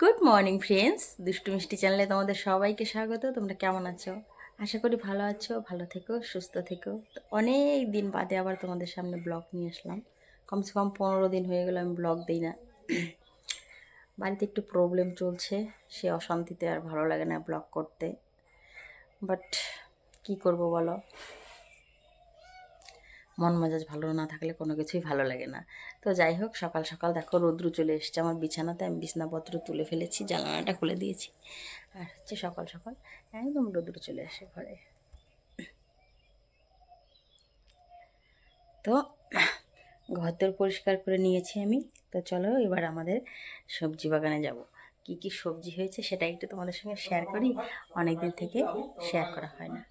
Good morning friends দুষ্টু মিষ্টি চ্যানেলে তোমাদের সবাইকে স্বাগত। তোমরা কেমন আছো? আশা করি ভালো আছো, ভালো থেকো, সুস্থ থেকো। তো অনেক দিন বাদে আবার তোমাদের সামনে ব্লগ নিয়ে আসলাম। কমসে কম পনেরো দিন হয়ে গেলো, আমি ব্লগ দিই না। বাড়িতে একটু প্রবলেম চলছে, সে অশান্তিতে আর ভালো লাগে না ব্লগ করতে। বাট কি করব বলো? মন মেজাজ ভালো না থাকলে কোনো কিছুই ভালো লাগে না। তো যাই হোক, সকাল সকাল দেখো রৌদ্র চলে এসছে আমার বিছানাতে। আমি বিছানাপত্র তুলে ফেলেছি, জানালাটা খুলে দিয়েছি। আর হচ্ছে সকাল সকাল একদম রৌদ্র চলে আসে ঘরে। তো ঘর তোর পরিষ্কার করে নিয়েছি আমি। তো চলো এবার আমাদের সবজি বাগানে যাব। কি কি সবজি হয়েছে সেটা একটু তোমাদের সঙ্গে শেয়ার করি। অনেক দিন থেকে শেয়ার করা হয় না।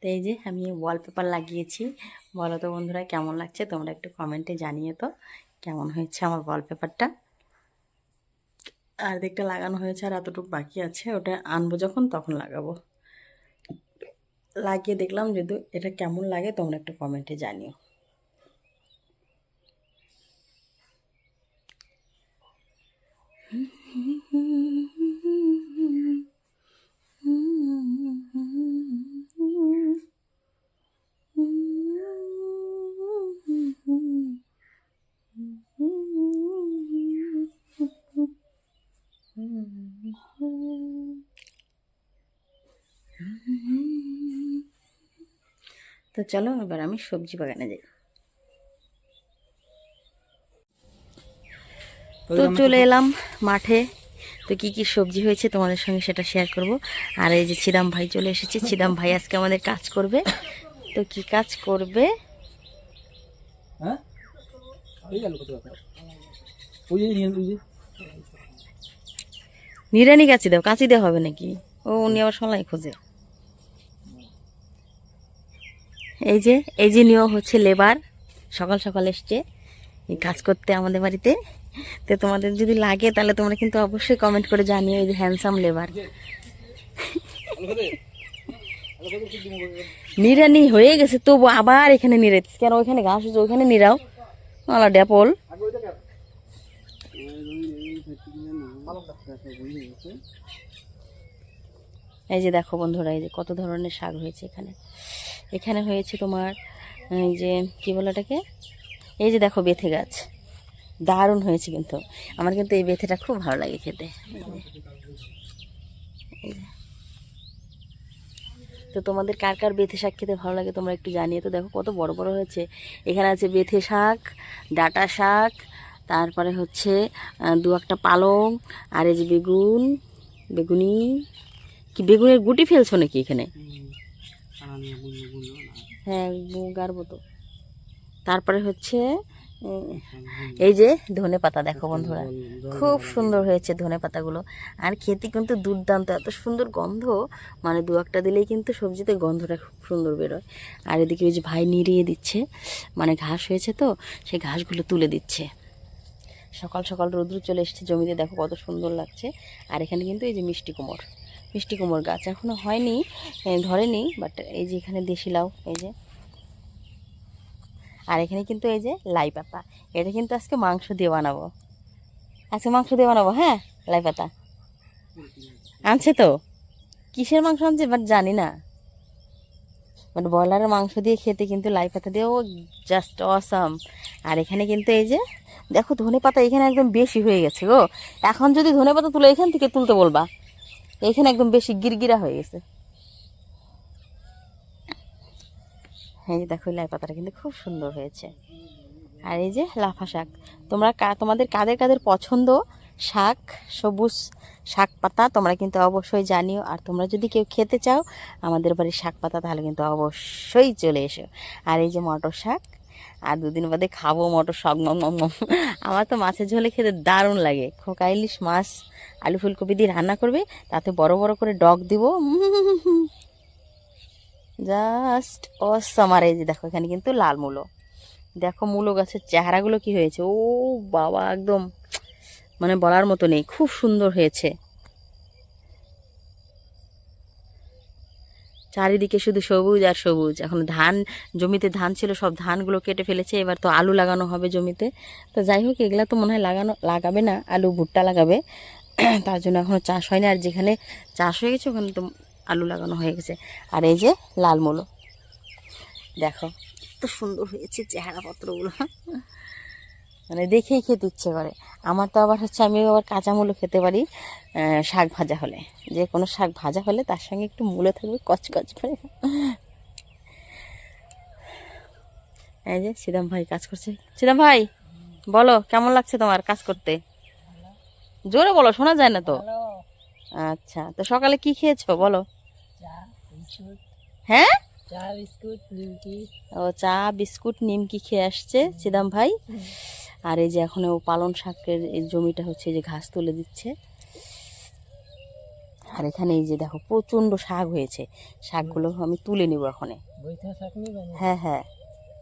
তো এই যে আমি ওয়ালপেপার লাগিয়েছি। বলো তো বন্ধুরা, কেমন লাগছে? তোমরা একটু কমেন্টে জানিয়ে তো কেমন হয়েছে আমার ওয়ালপেপারটা আর দেখটা লাগানো হয়েছে আর এতটুকু বাকি আছে, ওটা আনব যখন, তখন লাগাবো। লাগিয়ে দেখলাম যদি এটা কেমন লাগে, তোমরা একটু কমেন্টে জানিও। তো চলো এবার আমি সবজি বাগানে যাই। তো চলে এলাম মাঠে। তো কি কি সবজি হয়েছে তোমাদের সঙ্গে সেটা শেয়ার করব। আর এই যে ছিদাম ভাই চলে এসেছে। ছিদাম ভাই আজকে আমাদের কাজ করবে। তো কি কাজ করবে? হ্যাঁ? নিরানি কাচি দাও কাচি দেওয়া হবে নাকি? ও উনি আবার সলাই খোঁজে। এই যে এই যে নিয়েও হচ্ছে লেবার। সকাল সকাল এসছে কাজ করতে আমাদের বাড়িতে। তো তোমাদের যদি লাগে, তাহলে তোমরা কিন্তু অবশ্যই কমেন্ট করে জানিও এই যে হ্যান্ডসাম লেবার। নিরানি হয়ে গেছে, তবু আবার এখানে নিরাইতেছে কেন ওইখানে ঘাস হচ্ছে ওইখানে নিরাও। আলা ড্যাপল। এই যে দেখো বন্ধুরা, এই যে কত ধরনের শাক হয়েছে এখানে। এখানে হয়েছে তোমার, এই যে, কি বলে এটাকে এই যে দেখো বেথে গাছ। দারুণ হয়েছে কিন্তু। আমার কিন্তু এই বেথেটা খুব ভালো লাগে খেতে। তো তোমাদের কার কার বেথে শাক খেতে ভালো লাগে তোমরা একটু জানিয়ে তো দেখো, কত বড় বড় হয়েছে। এখানে আছে বেথে শাক, ডাটা শাক, তারপরে হচ্ছে দু একটা পালং, আর এই যে বেগুন, বেগুনি। কি, বেগুনের গুটি ফেলছো নাকি এখানে? হ্যাঁ গাড়বো তো তারপরে হচ্ছে এই যে ধনে পাতা দেখো বন্ধুরা। খুব সুন্দর হয়েছে ধনে পাতাগুলো। আর খেতে কিন্তু দুর্দান্ত এত সুন্দর গন্ধ। মানে দু একটা দিলেই কিন্তু সবজিতে গন্ধটা খুব সুন্দর বেরোয়। আর এদিকে ওই যে ভাই নিড়িয়ে দিচ্ছে। মানে ঘাস হয়েছে তো সেই ঘাসগুলো তুলে দিচ্ছে। সকাল সকাল রৌদ্র চলে এসেছে জমিতে দেখো কত সুন্দর লাগছে। আর এখানে কিন্তু এই যে মিষ্টি কুমড়। মিষ্টি কুমড় গাছ এখনও হয়নি ধরেনি বাট এই যে এখানে দেশি লাউ, এই যে। আর এখানে কিন্তু এই যে লাই পাতা, এটা কিন্তু আজকে মাংস দিয়ে বানাবো। আজকে মাংস দিয়ে বানাবো হ্যাঁ? লাই পাতা। আনছে তো? কিসের মাংস আনছে? বাট জানি না। বাট ব্রয়লারের মাংস দিয়ে খেতে কিন্তু লাই পাতা দিয়েও জাস্ট অসাম আর এখানে কিন্তু এই যে, দেখো ধনে পাতা এখানে একদম বেশি হয়ে গেছে গো। এখন যদি ধনে পাতা তুলে এখান থেকে তুলতে বলবা। এখানে একদম বেশি গিরগিরা হয়ে গেছে। এই যে দেখো, লাই পাতাটা কিন্তু খুব সুন্দর হয়েছে। আর এই যে লাফা শাক। তোমরা তোমাদের কাদের কাদের পছন্দ শাক, সবুজ শাক পাতা, তোমরা কিন্তু অবশ্যই জানিও। আর তোমরা যদি কেউ খেতে চাও আমাদের বাড়ির শাক পাতা, তাহলে কিন্তু অবশ্যই চলে এসো। আর এই যে মটর শাক আর দুদিন বাদে খাব মটর নম নম। আমার তো মাছের ঝোলে খেতে দারুণ লাগে। খোকা ইলিশ মাছ, আলু ফুলকপি দিয়ে রান্না করবে, তাতে বড় বড় করে ডগ দিব। Just awesome. এই যে দেখো, এখানে কিন্তু লাল মূলো। দেখো মূলো গাছের চেহারাগুলো কি হয়েছে? ও বাবা, একদম মানে বলার মতো নেই। খুব সুন্দর হয়েছে। চারিদিকে শুধু সবুজ আর সবুজ। এখন ধান, জমিতে ধান ছিল, সব ধানগুলো কেটে ফেলেছে। এবার তো আলু লাগানো হবে জমিতে। তো যাই হোক, এগুলা তো মনে হয় লাগানো, লাগাবে না। আলু ভুট্টা লাগাবে। তার জন্য এখনও চাষ হয়নি আর যেখানে চাষ হয়ে গেছে, ওখানে তো আলু লাগানো হয়ে গেছে। আর এই যে লাল মূলো দেখো তো সুন্দর হয়েছে চেহারা পত্রগুলো মানে দেখেই খেতে ইচ্ছে করে। আমার তো আবার হচ্ছে আমি আবার কাঁচা মূলো খেতে পারি শাক ভাজা হলে। যে কোনো শাক ভাজা হলে তার সঙ্গে একটু মূলো থাকবে কচকচ করে। এই যে সিদাম ভাই কাজ করছে। সিদাম ভাই বলো কেমন লাগছে তোমার কাজ করতে? জোরে বলো শোনা যায় না তো? আচ্ছা তো সকালে কি খেয়েছো বলো? হ্যাঁ? চা বিস্কুট নিমকি। ও চা বিস্কুট নিমকি খেয়ে আসছে সিদাম ভাই। আর এই যে এখন ও পালন শাকের এই জমিটা হচ্ছে যে ঘাস তুলে দিচ্ছে। আর এখানে এই যে দেখো প্রচণ্ড শাক হয়েছে। শাকগুলো আমি তুলে নেব এখনে শাক হ্যাঁ হ্যাঁ।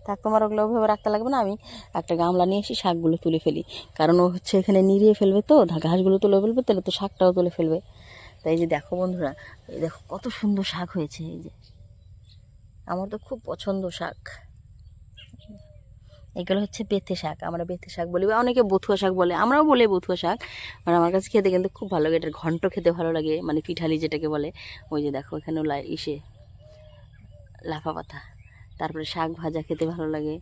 থাক তোমার ওগুলো ওভাবে রাখতে লাগবে না? আমি একটা গামলা নিয়ে এসে শাকগুলো তুলে ফেলি। কারণ ও হচ্ছে এখানে নিড়িয়ে ফেলবে তো ঘাসগুলো তুলে ফেলবে তাহলে তো শাকটাও তুলে ফেলবে। তাই যে দেখো বন্ধুরা এই দেখো কত সুন্দর শাক হয়েছে এই যে। আমার তো খুব পছন্দ শাক। এগুলো হচ্ছে বেথে শাক। আমরা বেথে শাক বলি বা অনেকে বথুয়া শাক বলে। আমরাও বলে বথুয়া শাক। মানে আমার কাছে খেতে কিন্তু খুব ভালো লাগে। এটার ঘন্ট খেতে ভালো লাগে। মানে পিঠালি যেটাকে বলে। ওই যে দেখো এখানেও লাই ইসে লাফা পাতা। তারপরে শাক ভাজা খেতে ভালো লাগে।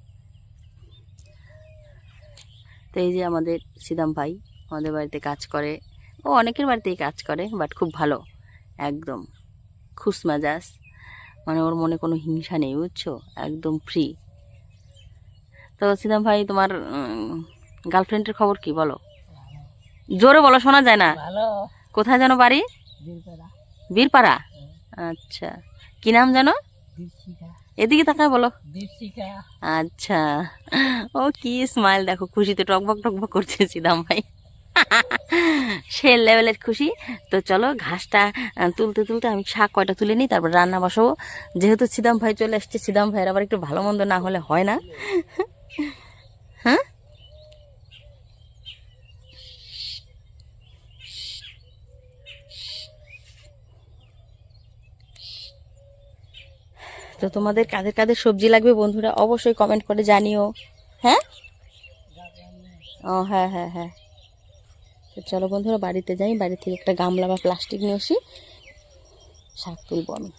তো এই যে আমাদের সিদাম ভাই আমাদের বাড়িতে কাজ করে। ও অনেকের বাড়িতেই কাজ করে, বাট খুব ভালো। একদম। খুশ মেজাজ। মানে ওর মনে কোনো হিংসা নেই, বুঝছ? একদম ফ্রি তো সিদাম ভাই তোমার গার্লফ্রেন্ডের খবর কি বলো? জোরে বলো শোনা যায় না? কোথায় যেন বাড়ি? বীরপাড়া। আচ্ছা। কি নাম জানো এদিকে তাকায় বলো। আচ্ছা। ও কি স্মাইল দেখো খুশিতে টকবক টকবক করছে সিদাম ভাই। সে লেভেলের খুশি। তো চলো ঘাসটা তুলতে তুলতে আমি শাক কয়টা তুলে নিই তারপর রান্না বসাবো। যেহেতু সিদাম ভাই চলে আসছে সিদাম ভাইয়ের আবার একটু ভালো মন্দ না হলে হয় না। হ্যাঁ? তো তোমাদের কাদের কাদের সবজি লাগবে বন্ধুরা অবশ্যই কমেন্ট করে জানিও। হ্যাঁ? ও হ্যাঁ হ্যাঁ হ্যাঁ। তো চলো বন্ধুরা বাড়িতে যাই, বাড়ি থেকে একটা গামলা বা প্লাস্টিক নিয়ে আসি, শাক তুলবো আমি আমি তোমার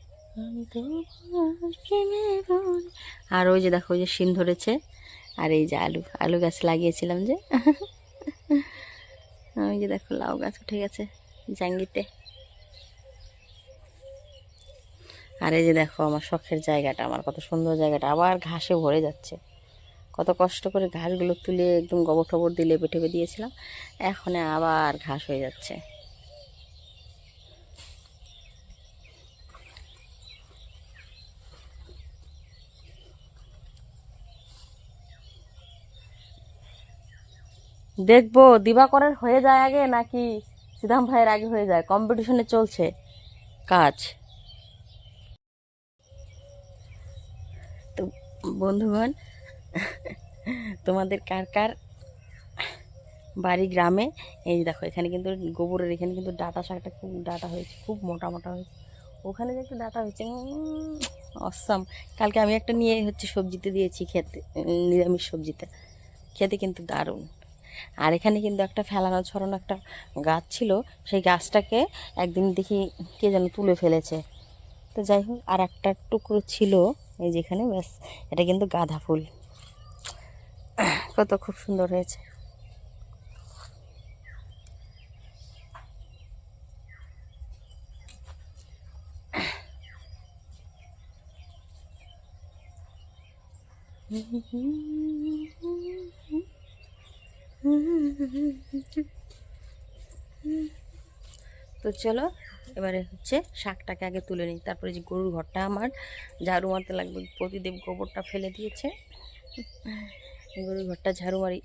প্রেমে পড়ে- আর ওই যে দেখো, ওই যে শিন ধরেছে। আর এই যে আলু আলু গাছ লাগিয়েছিলাম যে। ওই যে দেখো, লাউ গাছ উঠে গেছে জাঙ্গিতে। আর এই যে দেখো, আমার শখের জায়গাটা, আমার কত সুন্দর জায়গাটা, আবার ঘাসে ভরে যাচ্ছে। কত কষ্ট করে ঘাসগুলো তুলে একদম গোবর টবর দিয়ে লেপে টেপে দিয়েছিলাম। এখন আবার ঘাস হয়ে যাচ্ছে। দেখব দিবাকরের হয়ে যায় আগে নাকি সিদাম ভাইয়ের আগে হয়ে যায়? কম্পিটিশনে চলছে কাজ। তো বন্ধুগণ, তোমাদের কার কার বাড়ি গ্রামে, এই দেখো, এখানে কিন্তু গোবরের, এখানে কিন্তু ডাটা শাকটা খুব ডাটা হয়েছে, খুব মোটা মোটা হয়েছে। ওখানে যে একটু ডাটা হয়েছে অসাম। কালকে আমি একটা নিয়ে হচ্ছে সবজিতে দিয়েছি খেতে, নিরামিষ সবজিতে। খেতে কিন্তু দারুণ। আর এখানে কিন্তু একটা ফেলানো ছড়ানো একটা গাছ ছিল, সেই গাছটাকে একদিন দেখি কে যেন তুলে ফেলেছে। তো যাই হোক, আর একটা টুকরো ছিল, এই যেখানে ব্যাস, এটা কিন্তু গাঁদা ফুল। কত খুব সুন্দর হয়েছে। তো চলো, এবারে হচ্ছে শাকটাকে আগে তুলে নিই। তারপরে যে গরুর ঘরটা আমার ঝাড়ু মারতে লাগবে, প্রতিদেব গোবরটা ফেলে দিয়েছে। গরুর ঘরটা ঝাড়ু মারি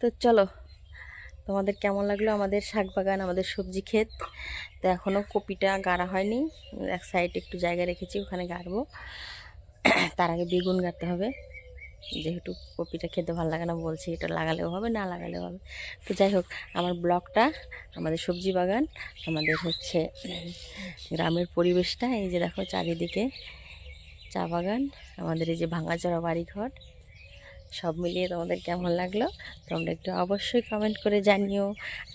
তো চলো, তোমাদের কেমন লাগল আমাদের শাক বাগান, আমাদের সবজি ক্ষেত? তো এখনও কপিটা গাড়া হয়নি, এক সাইডে একটু জায়গা রেখেছি, ওখানে গাড়বো। তার আগে বেগুন গাড়তে হবে। যেহেতু কপিটা খেতে ভালো লাগে না, বলছি এটা লাগালেও হবে, না লাগালেও হবে। তো যাই হোক, আমার ব্লগটা, আমাদের সবজি বাগান, আমাদের হচ্ছে গ্রামের পরিবেশটা, এই যে দেখো চারিদিকে চা বাগান, আমাদের এই যে ভাঙাচোরা বাড়িঘর, সব মিলিয়ে তোমাদের কেমন লাগল? তোমরা একটু অবশ্যই কমেন্ট করে জানিও।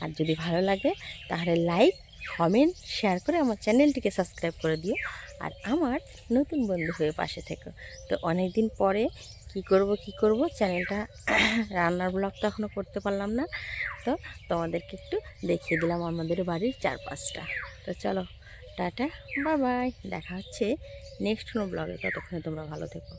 আর যদি ভালো লাগে, তাহলে লাইক কমেন্ট শেয়ার করে আমার চ্যানেলটিকে সাবস্ক্রাইব করে দিও। আর আমার নতুন বন্ধু হয়ে পাশে থেকো। তো অনেক দিন পরে কি করব কি করব? চ্যানেলটা, রান্নার ব্লগ তো এখনও করতে পারলাম না। তো তোমাদেরকে একটু দেখিয়ে দিলাম আমাদের বাড়ির চারপাশটা। তো চলো, টাটা, বাই বাই, দেখা হচ্ছে নেক্সট কোনো ব্লগে ততক্ষণে তোমরা ভালো থেকো।